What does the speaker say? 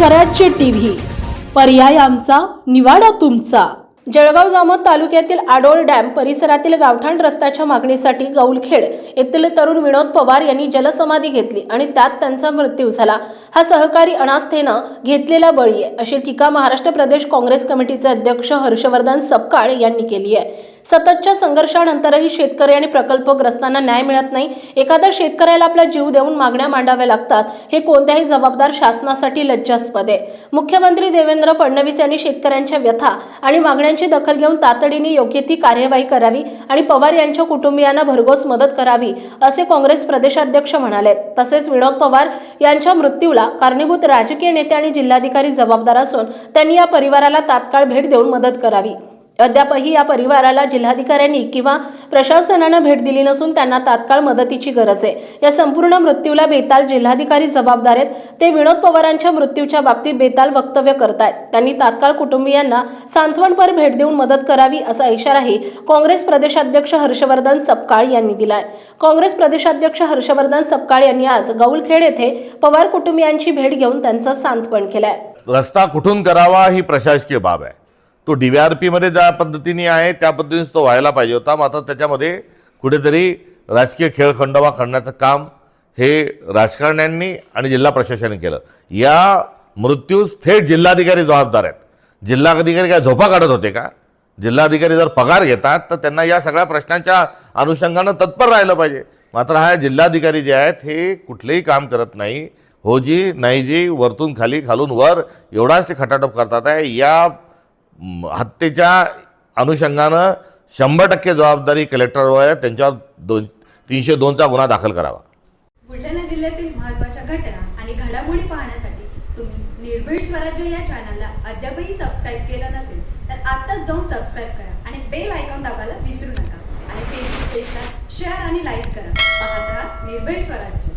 स्वराज्य टीव्ही. पर्याय आमचा निवाडा तुमचा. जळगाव जामोद तालुक्यातील आडोळ डॅम परिसरातील गावठाण रस्त्याच्या मागणीसाठी गौलखेड येथील तरुण विनोद पवार यांनी जलसमाधी घेतली आणि त्यात त्यांचा मृत्यू झाला. हा सहकारी अनास्थेनं घेतलेला बळी आहे अशी टीका महाराष्ट्र प्रदेश काँग्रेस कमिटीचे अध्यक्ष हर्षवर्धन सपकाळ यांनी केली आहे. सततच्या संघर्षानंतरही शेतकरी आणि प्रकल्पग्रस्तांना न्याय मिळत नाही. एखाद्या शेतकऱ्याला आपला जीव देऊन मागण्या मांडाव्या लागतात हे कोणत्याही जबाबदार शासनासाठी लज्जास्पद आहे. मुख्यमंत्री देवेंद्र फडणवीस यांनी शेतकऱ्यांच्या व्यथा आणि मागण्यांची दखल घेऊन तातडीने योग्य ती कार्यवाही करावी आणि पवार यांच्या कुटुंबियांना भरघोस मदत करावी असे काँग्रेस प्रदेशाध्यक्ष म्हणाले तसेच विनोद पवार यांच्या मृत्यूला कारणीभूत राजकीय नेते आणि जिल्हाधिकारी जबाबदार असून त्यांनी या परिवाराला तात्काळ भेट देऊन मदत करावी. अद्यापही या परिवाराला जिल्हाधिकाऱ्यांनी किंवा प्रशासनानं भेट दिली नसून त्यांना तात्काळ मदतीची गरज आहे. या संपूर्ण मृत्यूला बेताल जिल्हाधिकारी जबाबदार आहेत. ते विनोद पवारांच्या मृत्यूच्या बाबतीत बेताल वक्तव्य करतायत. त्यांनी तात्काळ कुटुंबियांना सांत्वनपर भेट देऊन मदत करावी असा इशाराही काँग्रेस प्रदेशाध्यक्ष हर्षवर्धन सपकाळ यांनी दिलाय. काँग्रेस प्रदेशाध्यक्ष हर्षवर्धन सपकाळ यांनी आज गौलखेड येथे पवार कुटुंबियांची भेट घेऊन त्यांचं सांत्वन केलंय. रस्ता कुठून करावा ही प्रशासकीय बाब आहे. तो डी व्ही आर पीमध्ये ज्या पद्धतीने आहे त्या पद्धतीनेच तो व्हायला पाहिजे होता. मात्र त्याच्यामध्ये कुठेतरी राजकीय खेळखंडोबा करण्याचं काम हे राजकारण्यांनी आणि जिल्हा प्रशासनाने केलं. या मृत्यूस थेट जिल्हाधिकारी जबाबदार आहेत. जिल्हाधिकारी काय झोपा काढत होते का? जिल्हाधिकारी जर पगार घेतात तर त्यांना या सगळ्या प्रश्नांच्या अनुषंगानं तत्पर राहिलं पाहिजे. मात्र हा जिल्हाधिकारी जे आहेत हे कुठलेही काम करत नाही. हो जी नाही जी वरतून खाली खालून वर एवढाच ते खटाटोप करतात आहे. या हत्येच्या अनुषंगानं शंभर टक्के जबाबदारी कलेक्टरवर आहे. त्यांच्यावर दोन तीनशे दोनचा गुन्हा दाखल करावा. बुलढाणा जिल्ह्यातील महत्त्वाच्या घटना आणि घडामोडी पाहण्यासाठी तुम्ही निर्भीड स्वराज्य या चॅनलला अद्यापही सबस्क्राईब केलं नसेल तर आत्ताच जाऊन सबस्क्राईब करा आणि बेल आयकॉन दाबायला विसरू नका. आणि फेसबुक पेजला शेअर आणि लाईक करा. पाहत राहा निर्भीड स्वराज्य.